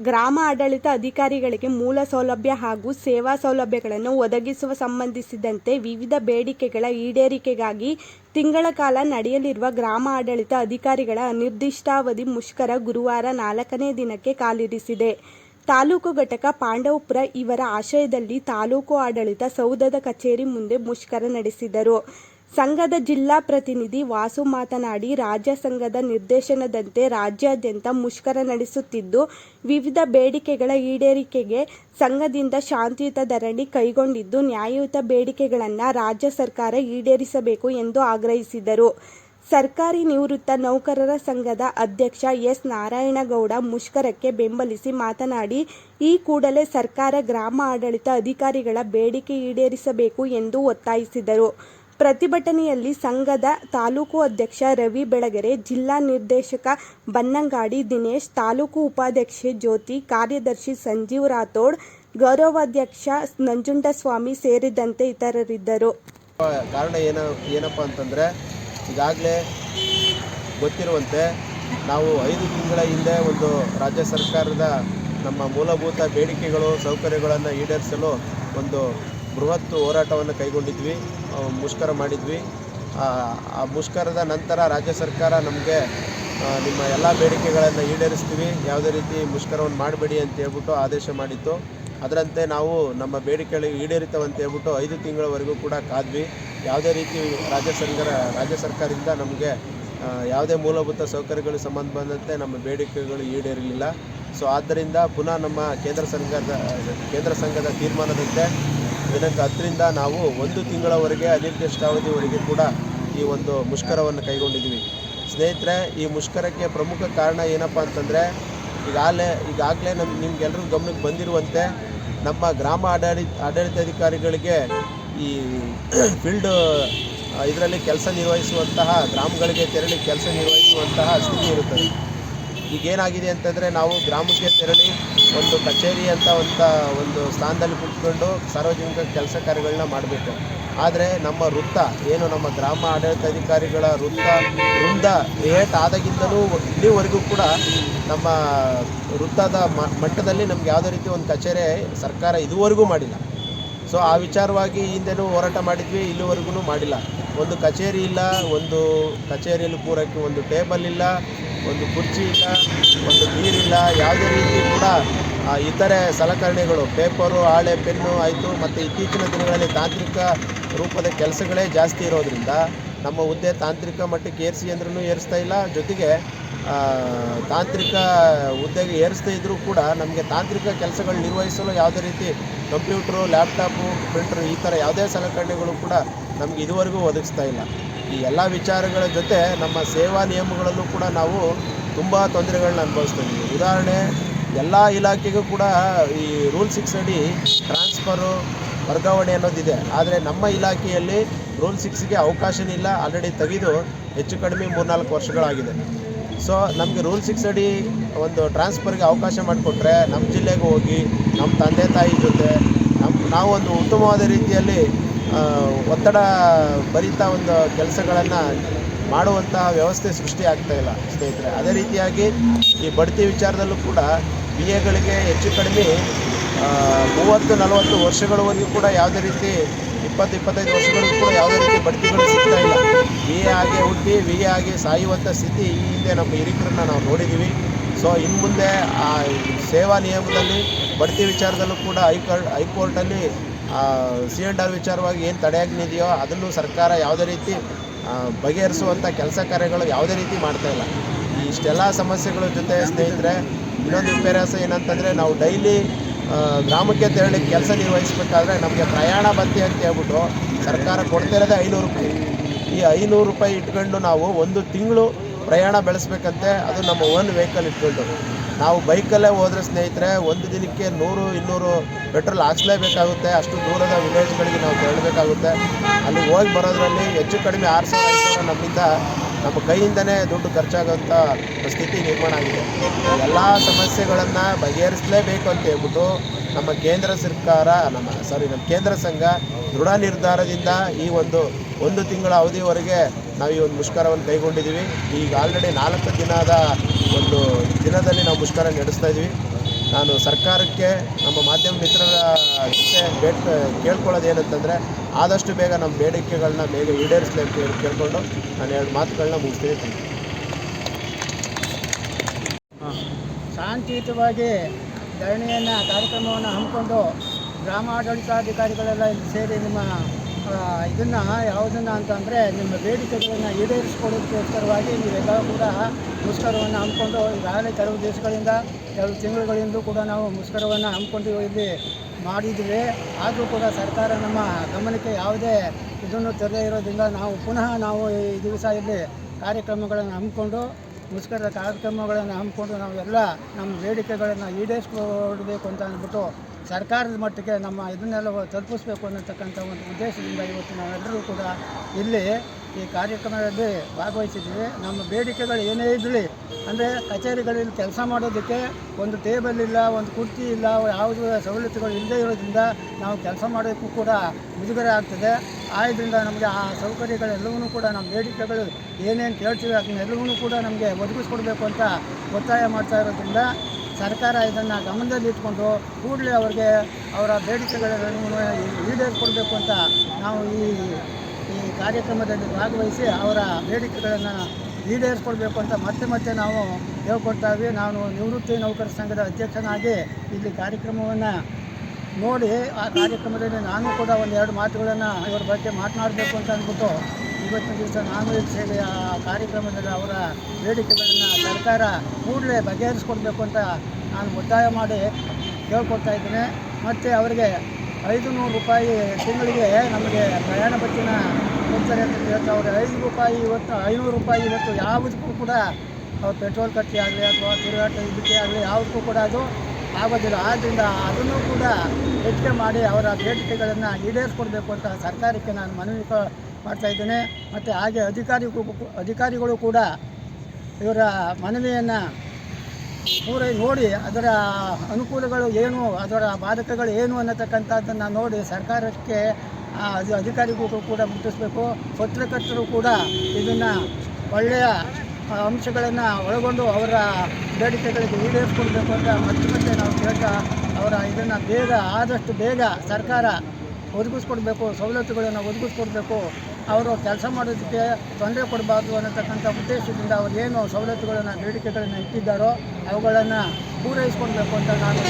ಗ್ರಾಮ ಆಡಳಿತ ಅಧಿಕಾರಿಗಳಿಗೆ ಮೂಲ ಸೌಲಭ್ಯ ಹಾಗೂ ಸೇವಾ ಸೌಲಭ್ಯಗಳನ್ನು ಒದಗಿಸುವ ಸಂಬಂಧಿಸಿದಂತೆ ವಿವಿಧ ಬೇಡಿಕೆಗಳ ಈಡೇರಿಕೆಗಾಗಿ ತಿಂಗಳ ಕಾಲ ನಡೆಯಲಿರುವ ಗ್ರಾಮ ಆಡಳಿತ ಅಧಿಕಾರಿಗಳ ಅನಿರ್ದಿಷ್ಟಾವಧಿ ಮುಷ್ಕರ ಗುರುವಾರ ನಾಲ್ಕನೇ ದಿನಕ್ಕೆ ಕಾಲಿರಿಸಿದೆ. ತಾಲೂಕು ಘಟಕ ಪಾಂಡವಪುರ ಇವರ ಆಶಯದಲ್ಲಿ ತಾಲೂಕು ಆಡಳಿತ ಸೌಧದ ಕಚೇರಿ ಮುಂದೆ ಮುಷ್ಕರ ನಡೆಸಿದರು. ಸಂಘದ ಜಿಲ್ಲಾ ಪ್ರತಿನಿಧಿ ವಾಸು ಮಾತನಾಡಿ, ರಾಜ್ಯ ಸಂಘದ ನಿರ್ದೇಶನದಂತೆ ರಾಜ್ಯಾದ್ಯಂತ ಮುಷ್ಕರ ನಡೆಸುತ್ತಿದ್ದು, ವಿವಿಧ ಬೇಡಿಕೆಗಳ ಈಡೇರಿಕೆಗೆ ಸಂಘದಿಂದ ಶಾಂತಿಯುತ ಧರಣಿ ಕೈಗೊಂಡಿದ್ದು, ನ್ಯಾಯಯುತ ಬೇಡಿಕೆಗಳನ್ನು ರಾಜ್ಯ ಸರ್ಕಾರ ಈಡೇರಿಸಬೇಕು ಎಂದು ಆಗ್ರಹಿಸಿದರು. ಸರ್ಕಾರಿ ನಿವೃತ್ತ ನೌಕರರ ಸಂಘದ ಅಧ್ಯಕ್ಷ ಎಸ್. ನಾರಾಯಣಗೌಡ ಮುಷ್ಕರಕ್ಕೆ ಬೆಂಬಲಿಸಿ ಮಾತನಾಡಿ, ಈ ಕೂಡಲೇ ಸರ್ಕಾರ ಗ್ರಾಮ ಆಡಳಿತ ಅಧಿಕಾರಿಗಳ ಬೇಡಿಕೆ ಈಡೇರಿಸಬೇಕು ಎಂದು ಒತ್ತಾಯಿಸಿದರು. ಪ್ರತಿಭಟನೆಯಲ್ಲಿ ಸಂಘದ ತಾಲೂಕು ಅಧ್ಯಕ್ಷ ರವಿ ಬೆಳಗೆರೆ, ಜಿಲ್ಲಾ ನಿರ್ದೇಶಕ ಬನ್ನಂಗಾಡಿ ದಿನೇಶ್, ತಾಲೂಕು ಉಪಾಧ್ಯಕ್ಷೆ ಜ್ಯೋತಿ, ಕಾರ್ಯದರ್ಶಿ ಸಂಜೀವ್ ರಾಥೋಡ್, ಗೌರವಾಧ್ಯಕ್ಷ ನಂಜುಂಡಸ್ವಾಮಿ ಸೇರಿದಂತೆ ಇತರರಿದ್ದರು. ಕಾರಣ ಏನ ಏನಪ್ಪ ಅಂತಂದರೆ ಈಗಾಗಲೇ ಗೊತ್ತಿರುವಂತೆ ನಾವು ಐದು ತಿಂಗಳ ಹಿಂದೆ ಒಂದು ರಾಜ್ಯ ಸರ್ಕಾರದ ನಮ್ಮ ಮೂಲಭೂತ ಬೇಡಿಕೆಗಳು ಸೌಕರ್ಯಗಳನ್ನು ಈಡೇರಿಸಲು ಒಂದು ಬೃಹತ್ ಹೋರಾಟವನ್ನು ಕೈಗೊಂಡಿದ್ವಿ ಮುಷ್ಕರ ಮಾಡಿದ್ವಿ. ಆ ಮುಷ್ಕರದ ನಂತರ ರಾಜ್ಯ ಸರ್ಕಾರ ನಮಗೆ ನಿಮ್ಮ ಎಲ್ಲ ಬೇಡಿಕೆಗಳನ್ನು ಈಡೇರಿಸ್ತೀವಿ. ಯಾವುದೇ ರೀತಿ ಮುಷ್ಕರವನ್ನು ಮಾಡಬೇಡಿ ಅಂತ ಹೇಳ್ಬಿಟ್ಟು ಆದೇಶ ಮಾಡಿತ್ತು. ಅದರಂತೆ ನಾವು ನಮ್ಮ ಬೇಡಿಕೆಗಳಿಗೆ ಈಡೇರಿತವಂತ ಹೇಳ್ಬಿಟ್ಟು ಐದು ತಿಂಗಳವರೆಗೂ ಕೂಡ ಕಾದ್ವಿ. ಯಾವುದೇ ರೀತಿ ರಾಜ್ಯ ಸರ್ಕಾರ, ರಾಜ್ಯ ಸರ್ಕಾರದಿಂದ ನಮಗೆ ಯಾವುದೇ ಮೂಲಭೂತ ಸೌಕರ್ಯಗಳು ಸಂಬಂಧ ಬಂದಂತೆ ನಮ್ಮ ಬೇಡಿಕೆಗಳು ಈಡೇರಲಿಲ್ಲ. ಸೊ ಆದ್ದರಿಂದ ಪುನಃ ನಮ್ಮ ಕೇಂದ್ರ ಸಂಘದ ಕೇಂದ್ರ ಸಂಘದ ತೀರ್ಮಾನದಂತೆ ದಿನಾಂಕ ಹತ್ತರಿಂದ ನಾವು ಒಂದು ತಿಂಗಳವರೆಗೆ ಅನಿರ್ದಿಷ್ಟಾವಧಿವರೆಗೆ ಕೂಡ ಈ ಒಂದು ಮುಷ್ಕರವನ್ನು ಕೈಗೊಂಡಿದ್ದೀವಿ. ಸ್ನೇಹಿತರೆ, ಈ ಮುಷ್ಕರಕ್ಕೆ ಪ್ರಮುಖ ಕಾರಣ ಏನಪ್ಪ ಅಂತಂದರೆ, ಈಗಾಗಲೇ ಈಗಾಗಲೇ ನಮ್ಮ ನಿಮ್ಗೆಲ್ಲರೂ ಗಮನಕ್ಕೆ ಬಂದಿರುವಂತೆ ನಮ್ಮ ಗ್ರಾಮ ಆಡಳಿತ ಆಡಳಿತಾಧಿಕಾರಿಗಳಿಗೆ ಈ ಫೀಲ್ಡ್, ಇದರಲ್ಲಿ ಕೆಲಸ ನಿರ್ವಹಿಸುವಂತಹ, ಗ್ರಾಮಗಳಿಗೆ ತೆರಳಿ ಕೆಲಸ ನಿರ್ವಹಿಸುವಂತಹ ಸ್ಥಿತಿ ಇರುತ್ತದೆ. ಈಗೇನಾಗಿದೆ ಅಂತಂದರೆ, ನಾವು ಗ್ರಾಮಕ್ಕೆ ತೆರಳಿ ಒಂದು ಕಚೇರಿ ಅಂತ ಅಂತ ಒಂದು ಸ್ಥಾನದಲ್ಲಿ ಕುತ್ಕೊಂಡು ಸಾರ್ವಜನಿಕ ಕೆಲಸ ಕಾರ್ಯಗಳನ್ನ ಮಾಡಬೇಕು. ಆದರೆ ನಮ್ಮ ವೃತ್ತ, ಏನು ನಮ್ಮ ಗ್ರಾಮ ಆಡಳಿತಾಧಿಕಾರಿಗಳ ವೃತ್ತ, ವೃಂದ ಕ್ರಿಯೇಟ್ ಆದಾಗಿಂದಲೂ ಇಲ್ಲಿವರೆಗೂ ಕೂಡ ನಮ್ಮ ವೃತ್ತದ ಮಟ್ಟದಲ್ಲಿ ನಮ್ಗೆ ಯಾವುದೇ ರೀತಿ ಒಂದು ಕಚೇರಿ ಸರ್ಕಾರ ಇದುವರೆಗೂ ಮಾಡಿಲ್ಲ. ಸೊ, ಆ ವಿಚಾರವಾಗಿ ಹಿಂದೆನೂ ಹೋರಾಟ ಮಾಡಿದ್ವಿ, ಇಲ್ಲಿವರೆಗೂ ಮಾಡಿಲ್ಲ. ಒಂದು ಕಚೇರಿ ಇಲ್ಲ, ಒಂದು ಕಚೇರಿಯಲ್ಲಿ ಕೂರಕ್ಕೆ ಒಂದು ಟೇಬಲ್ ಇಲ್ಲ ಒಂದು ಕುರ್ಚಿ ಇಲ್ಲ, ಒಂದು ನೀರಿಲ್ಲ ಯಾವುದೇ ರೀತಿ ಕೂಡ ಇತರೆ ಸಲಕರಣೆಗಳು, ಪೇಪರು, ಹಾಳೆ, ಪೆನ್ನು ಆಯಿತು, ಮತ್ತು ಇತ್ತೀಚಿನ ದಿನಗಳಲ್ಲಿ ತಾಂತ್ರಿಕ ರೂಪದ ಕೆಲಸಗಳೇ ಜಾಸ್ತಿ ಇರೋದ್ರಿಂದ ನಮ್ಮ ಹುದ್ದೆ ತಾಂತ್ರಿಕ ಮಟ್ಟಕ್ಕೆ ಏರಿಸಿ ಅಂದ್ರೂ ಏರಿಸ್ತಾ ಇಲ್ಲ. ಜೊತೆಗೆ ತಾಂತ್ರಿಕ ಹುದ್ದೆಗೆ ಏರಿಸ್ತಾ ಇದ್ದರೂ ಕೂಡ ನಮಗೆ ತಾಂತ್ರಿಕ ಕೆಲಸಗಳು ನಿರ್ವಹಿಸಲು ಯಾವುದೇ ರೀತಿ ಕಂಪ್ಯೂಟ್ರು, ಲ್ಯಾಪ್ಟಾಪು ಪ್ರಿಂಟ್ರು ಈ ಥರ ಯಾವುದೇ ಸಲಕರಣೆಗಳು ಕೂಡ ನಮಗೆ ಇದುವರೆಗೂ ಒದಗಿಸ್ತಾ ಇಲ್ಲ. ಈ ಎಲ್ಲ ವಿಚಾರಗಳ ಜೊತೆ ನಮ್ಮ ಸೇವಾ ನಿಯಮಗಳಲ್ಲೂ ಕೂಡ ನಾವು ತುಂಬ ತೊಂದರೆಗಳನ್ನ ಅನುಭವಿಸ್ತೀವಿ. ಉದಾಹರಣೆ, ಎಲ್ಲ ಇಲಾಖೆಗೂ ಕೂಡ ಈ ರೂಲ್ ಸಿಕ್ಸ್ ಅಡಿ ಟ್ರಾನ್ಸ್ಫರು, ವರ್ಗಾವಣೆ ಅನ್ನೋದಿದೆ. ಆದರೆ ನಮ್ಮ ಇಲಾಖೆಯಲ್ಲಿ ರೂಲ್ ಸಿಕ್ಸ್ಗೆ ಅವಕಾಶನೇ ಇಲ್ಲ ಆಲ್ರೆಡಿ ತೆಗೆದು ಹೆಚ್ಚು ಕಡಿಮೆ ಮೂರ್ನಾಲ್ಕು ವರ್ಷಗಳಾಗಿದೆ. ಸೊ ನಮಗೆ ರೂಲ್ ಸಿಕ್ಸ್ ಅಡಿ ಒಂದು ಟ್ರಾನ್ಸ್ಫರ್ಗೆ ಅವಕಾಶ ಮಾಡಿಕೊಟ್ರೆ ನಮ್ಮ ಜಿಲ್ಲೆಗೆ ಹೋಗಿ, ನಮ್ಮ ತಂದೆ ತಾಯಿ ಜೊತೆ ನಮ್ಮ ನಾವು ಒಂದು ಉತ್ತಮವಾದ ರೀತಿಯಲ್ಲಿ ಒತ್ತಡ ಭರಿತ ಒಂದು ಕೆಲಸಗಳನ್ನು ಮಾಡುವಂತಹ ವ್ಯವಸ್ಥೆ ಸೃಷ್ಟಿ ಆಗ್ತಾ ಇಲ್ಲ ಸ್ನೇಹಿತರೆ. ಅದೇ ರೀತಿಯಾಗಿ ಈ ಬಡ್ತಿ ವಿಚಾರದಲ್ಲೂ ಕೂಡ ಬಿ ಎಗಳಿಗೆ ಹೆಚ್ಚು ಕಡಿಮೆ ಮೂವತ್ತು, ನಲವತ್ತು ವರ್ಷಗಳವರೆಗೂ ಕೂಡ ಯಾವುದೇ ರೀತಿ, ಇಪ್ಪತ್ತು, ಇಪ್ಪತ್ತೈದು ವರ್ಷಗಳಿಗೂ ಕೂಡ ಯಾವುದೇ ರೀತಿ ಬಡ್ತಿಗಳು ಸಿಗ್ತಾ ಇಲ್ಲ. ವಿ ಎ ಆಗಿ ಹುಟ್ಟಿ ವಿ ಎ ಆಗಿ ಸಾಯುವಂಥ ಸ್ಥಿತಿ ಈ ಹಿಂದೆ ನಮ್ಮ ಹಿರಿಕರನ್ನ ನಾವು ನೋಡಿದ್ದೀವಿ. ಸೊ ಇನ್ನು ಮುಂದೆ ಆ ಸೇವಾ ನಿಯಮದಲ್ಲಿ, ಬಡ್ತಿ ವಿಚಾರದಲ್ಲೂ ಕೂಡ ಹೈಕೋರ್ಟ್ ಹೈಕೋರ್ಟಲ್ಲಿ ಸಿ ಎನ್ ವಿಚಾರವಾಗಿ ಏನು ತಡೆಯಾಗ್ನಿದೆಯೋ ಅದನ್ನು ಸರ್ಕಾರ ಯಾವುದೇ ರೀತಿ ಬಗೆಹರಿಸುವಂಥ ಕೆಲಸ ಕಾರ್ಯಗಳು ಯಾವುದೇ ರೀತಿ ಮಾಡ್ತಾ ಇಲ್ಲ. ಇಷ್ಟೆಲ್ಲ ಸಮಸ್ಯೆಗಳ ಜೊತೆ ಸ್ನೇಹಿತರೆ, ಇನ್ನೊಂದು ವಿಪರ್ಯಾಸ ಏನಂತಂದರೆ ನಾವು ಡೈಲಿ ಗ್ರಾಮಕ್ಕೆ ತೆರಳಿ ಕೆಲಸ ನಿರ್ವಹಿಸಬೇಕಾದ್ರೆ ನಮಗೆ ಪ್ರಯಾಣ ಭತ್ಯೆ ಅಂತ ಹೇಳ್ಬಿಟ್ಟು ಸರ್ಕಾರ ಕೊಡ್ತಾ ಇರೋದೇ ಐನೂರು ರೂಪಾಯಿ. ಈ ಐನೂರು ರೂಪಾಯಿ ಇಟ್ಕೊಂಡು ನಾವು ಒಂದು ತಿಂಗಳು ಪ್ರಯಾಣ ಬೆಳೆಸ್ಬೇಕಂತೆ, ಅದು ನಮ್ಮ ಓನ್ ವೆಹಿಕಲ್ ಇಟ್ಕೊಂಡು. ನಾವು ಬೈಕಲ್ಲೇ ಹೋದ್ರೆ ಸ್ನೇಹಿತರೆ, ಒಂದು ದಿನಕ್ಕೆ ನೂರು, ಇನ್ನೂರು ಪೆಟ್ರೋಲ್ ಹಾಕ್ಸ್ಲೇಬೇಕಾಗುತ್ತೆ. ಅಷ್ಟು ದೂರದ ವಿಲೇಜ್ಗಳಿಗೆ ನಾವು ತೆರಳಬೇಕಾಗುತ್ತೆ. ಅಲ್ಲಿ ಹೋಗಿ ಬರೋದ್ರಲ್ಲಿ ಹೆಚ್ಚು ಕಡಿಮೆ ಆರು ಸಾವಿರ ನಮ್ಮಿಂದ ನಮ್ಮ ಕೈಯಿಂದನೇ ದುಡ್ಡು ಖರ್ಚಾಗೋಂಥ ಸ್ಥಿತಿ ನಿರ್ಮಾಣ ಆಗಿದೆ. ಎಲ್ಲ ಸಮಸ್ಯೆಗಳನ್ನು ಬಗೆಹರಿಸಲೇಬೇಕು ಅಂತ ಹೇಳ್ಬಿಟ್ಟು ನಮ್ಮ ಕೇಂದ್ರ ಸರ್ಕಾರ, ನಮ್ಮ ಸಾರಿ ನಮ್ಮ ಕೇಂದ್ರ ಸಂಘ ದೃಢ ನಿರ್ಧಾರದಿಂದ ಈ ಒಂದು ಒಂದು ತಿಂಗಳ ಅವಧಿವರೆಗೆ ನಾವು ಈ ಒಂದು ಮುಷ್ಕರವನ್ನು ಕೈಗೊಂಡಿದ್ದೀವಿ. ಈಗ ಆಲ್ರೆಡಿ ನಾಲ್ಕು ದಿನದ ಒಂದು ದಿನದಲ್ಲಿ ನಾವು ಮುಷ್ಕರ ನಡೆಸ್ತಾ ಇದ್ದೀವಿ. ನಾನು ಸರ್ಕಾರಕ್ಕೆ, ನಮ್ಮ ಮಾಧ್ಯಮ ಮಿತ್ರರ ಜೊತೆ ಬೇಟ್ ಕೇಳ್ಕೊಳ್ಳೋದು ಏನಂತಂದರೆ ಆದಷ್ಟು ಬೇಗ ನಮ್ಮ ಬೇಡಿಕೆಗಳನ್ನ ಬೇಗ ಈಡೇರಿಸಬೇಕು ಅಂತ ಕೇಳಿಕೊಂಡು ನಾನು ಎರಡು ಮಾತುಗಳನ್ನ ಮುಗಿಸ್ತೀನಿ. ಶಾಂತಿಯುತವಾಗಿ ಧರಣಿಯನ್ನು ಕಾರ್ಯಕ್ರಮವನ್ನು ಹಮ್ಮಿಕೊಂಡು ಗ್ರಾಮಾಡಳಿತಾಧಿಕಾರಿಗಳೆಲ್ಲ ಸೇರಿ ನಿಮ್ಮ ಇದನ್ನು ಯಾವುದನ್ನು ಅಂತಂದರೆ ನಿಮ್ಮ ಬೇಡಿಕೆಗಳನ್ನು ಈಡೇರಿಸಿಕೊಳ್ಳೋದಕ್ಕೋಸ್ಕರವಾಗಿ ನೀವೆಲ್ಲ ಕೂಡ ಮುಷ್ಕರವನ್ನು ಹಮ್ಮಿಕೊಂಡು ಈಗಾಗಲೇ ಕೆಲವು ದಿವಸಗಳಿಂದ, ಕೆಲವು ತಿಂಗಳುಗಳಿಂದ ಕೂಡ ನಾವು ಮುಷ್ಕರವನ್ನು ಹಮ್ಮಿಕೊಂಡು ಇಲ್ಲಿ ಮಾಡಿದ್ವಿ. ಆದರೂ ಕೂಡ ಸರ್ಕಾರ ನಮ್ಮ ಗಮನಕ್ಕೆ ಯಾವುದೇ ಇದನ್ನು ತೆರೆದೇ ಇರೋದ್ರಿಂದ ನಾವು ಪುನಃ ನಾವು ಈ ದಿವಸ ಇಲ್ಲಿ ಕಾರ್ಯಕ್ರಮಗಳನ್ನು ಹಮ್ಮಿಕೊಂಡು ಮುಷ್ಕರದ ಕಾರ್ಯಕ್ರಮಗಳನ್ನು ಹಮ್ಮಿಕೊಂಡು ನಾವೆಲ್ಲ ನಮ್ಮ ಬೇಡಿಕೆಗಳನ್ನು ಈಡೇರಿಸ್ಕೊಡ್ಬೇಕು ಅಂತ ಅಂದ್ಬಿಟ್ಟು ಸರ್ಕಾರದ ಮಟ್ಟಿಗೆ ನಮ್ಮ ಇದನ್ನೆಲ್ಲ ತಲುಪಿಸ್ಬೇಕು ಅನ್ನತಕ್ಕಂಥ ಒಂದು ಉದ್ದೇಶದಿಂದ ಇವತ್ತು ನಾವೆಲ್ಲರೂ ಕೂಡ ಇಲ್ಲಿ ಈ ಕಾರ್ಯಕ್ರಮದಲ್ಲಿ ಭಾಗವಹಿಸಿದ್ದೀವಿ. ನಮ್ಮ ಬೇಡಿಕೆಗಳು ಏನೇ ಇರಲಿ ಅಂದರೆ ಕಚೇರಿಗಳಲ್ಲಿ ಕೆಲಸ ಮಾಡೋದಕ್ಕೆ ಒಂದು ಟೇಬಲ್ ಇಲ್ಲ, ಒಂದು ಕುರ್ಚಿ ಇಲ್ಲ, ಯಾವುದೇ ಸವಲತ್ತುಗಳು ಇಲ್ಲದೇ ಇರೋದ್ರಿಂದ ನಾವು ಕೆಲಸ ಮಾಡೋಕ್ಕೂ ಕೂಡ ಮುಜುಗರ ಆಗ್ತದೆ. ಆದ್ದರಿಂದ ನಮಗೆ ಆ ಸೌಕರ್ಯಗಳೆಲ್ಲವೂ ಕೂಡ, ನಮ್ಮ ಬೇಡಿಕೆಗಳು ಏನೇನು ಕೇಳ್ತೀವಿ ಅದನ್ನೆಲ್ಲವೂ ಕೂಡ ನಮಗೆ ಒದಗಿಸ್ಕೊಡ್ಬೇಕು ಅಂತ ಒತ್ತಾಯ ಮಾಡ್ತಾ ಇರೋದ್ರಿಂದ ಸರ್ಕಾರ ಇದನ್ನು ಗಮನದಲ್ಲಿ ಇಟ್ಕೊಂಡು ಕೂಡಲೇ ಅವರಿಗೆ ಅವರ ಬೇಡಿಕೆಗಳನ್ನು ಈಡೇರಿಸ್ಕೊಡ್ಬೇಕು ಅಂತ ನಾವು ಈ ಕಾರ್ಯಕ್ರಮದಲ್ಲಿ ಭಾಗವಹಿಸಿ ಅವರ ಬೇಡಿಕೆಗಳನ್ನು ಈಡೇರಿಸ್ಕೊಳ್ಬೇಕು ಅಂತ ಮತ್ತೆ ಮತ್ತೆ ನಾವು ಹೇಳ್ಕೊಡ್ತಾ ಇದ್ವಿ ನಾನು ನಿವೃತ್ತಿ ನೌಕರ ಸಂಘದ ಅಧ್ಯಕ್ಷನಾಗಿ ಇಲ್ಲಿ ಕಾರ್ಯಕ್ರಮವನ್ನು ನೋಡಿ, ಆ ಕಾರ್ಯಕ್ರಮದಲ್ಲಿ ನಾನು ಕೂಡ ಒಂದೆರಡು ಮಾತುಗಳನ್ನು ಇವರ ಬಗ್ಗೆ ಮಾತನಾಡಬೇಕು ಅಂತ ಅಂದ್ಬಿಟ್ಟು ಇವತ್ತಿನ ದಿವಸ ನಾನು ಇಲ್ಲಿ ಆ ಕಾರ್ಯಕ್ರಮದಲ್ಲಿ ಅವರ ಬೇಡಿಕೆಗಳನ್ನು ಸರ್ಕಾರ ಕೂಡಲೇ ಬಗೆಹರಿಸ್ಕೊಡ್ಬೇಕು ಅಂತ ನಾನು ಒತ್ತಾಯ ಮಾಡಿ ಕೇಳ್ಕೊಡ್ತಾ ಇದ್ದೇನೆ ಮತ್ತು ಅವರಿಗೆ ಐದು ನೂರು ರೂಪಾಯಿ ತಿಂಗಳಿಗೆ ನಮಗೆ ಪ್ರಯಾಣ ಬಚ್ಚಿನ ಕೊಡ್ತಾರೆ ಅಂತ ಐದು ರೂಪಾಯಿ ಇವತ್ತು ಐನೂರು ರೂಪಾಯಿ ಇವತ್ತು ಯಾವುದಕ್ಕೂ ಕೂಡ ಅವ್ರು ಪೆಟ್ರೋಲ್ ಖರ್ಚಿ ಆಗಲಿ ಅಥವಾ ತಿರುಗಾಟ ಇದಕ್ಕೆ ಆಗಲಿ ಯಾವುದಕ್ಕೂ ಕೂಡ ಅದು ಆಗೋದಿಲ್ಲ. ಆದ್ದರಿಂದ ಅದನ್ನು ಕೂಡ ಹೆಚ್ಚಿಗೆ ಮಾಡಿ ಅವರ ಬೇಡಿಕೆಗಳನ್ನು ಈಡೇರಿಸ್ಕೊಡ್ಬೇಕು ಅಂತ ಸರ್ಕಾರಕ್ಕೆ ನಾನು ಮನವಿ ಮಾಡ್ತಾ ಇದ್ದೇನೆ. ಮತ್ತು ಹಾಗೆ ಅಧಿಕಾರಿಗೂ ಅಧಿಕಾರಿಗಳು ಕೂಡ ಇವರ ಮನವಿಯನ್ನು ಪೂರೈ ನೋಡಿ ಅದರ ಅನುಕೂಲಗಳು ಏನು, ಅದರ ಬಾಧಕಗಳು ಏನು ಅನ್ನತಕ್ಕಂಥದ್ದನ್ನು ನೋಡಿ ಸರ್ಕಾರಕ್ಕೆ ಅದು ಅಧಿಕಾರಿಗೂ ಕೂಡ ಮುಟ್ಟಿಸ್ಬೇಕು. ಪತ್ರಕರ್ತರು ಕೂಡ ಇದನ್ನು ಒಳ್ಳೆಯ ಅಂಶಗಳನ್ನು ಒಳಗೊಂಡು ಅವರ ಬೇಡಿಕೆಗಳಿಗೆ ಈಡೇರಿಸ್ಕೊಡ್ಬೇಕು ಅಂತ ಮತ್ತೆ ಮತ್ತೆ ನಾವು ಕೇಳ್ತಾ ಅವರ ಇದನ್ನು ಬೇಗ, ಆದಷ್ಟು ಬೇಗ ಸರ್ಕಾರ ಒದಗಿಸ್ಕೊಡ್ಬೇಕು, ಸವಲತ್ತುಗಳನ್ನು ಒದಗಿಸ್ಕೊಡ್ಬೇಕು. ಅವರು ಕೆಲಸ ಮಾಡೋದಕ್ಕೆ ತೊಂದರೆ ಕೊಡಬಾರ್ದು ಅನ್ನತಕ್ಕಂಥ ಉದ್ದೇಶದಿಂದ ಅವರು ಏನು ಸವಲತ್ತುಗಳನ್ನು, ಬೇಡಿಕೆಗಳನ್ನು ಇಟ್ಟಿದ್ದಾರೋ ಅವುಗಳನ್ನು ಪೂರೈಸ್ಕೊಡ್ಬೇಕು ಅಂತ ನಾನು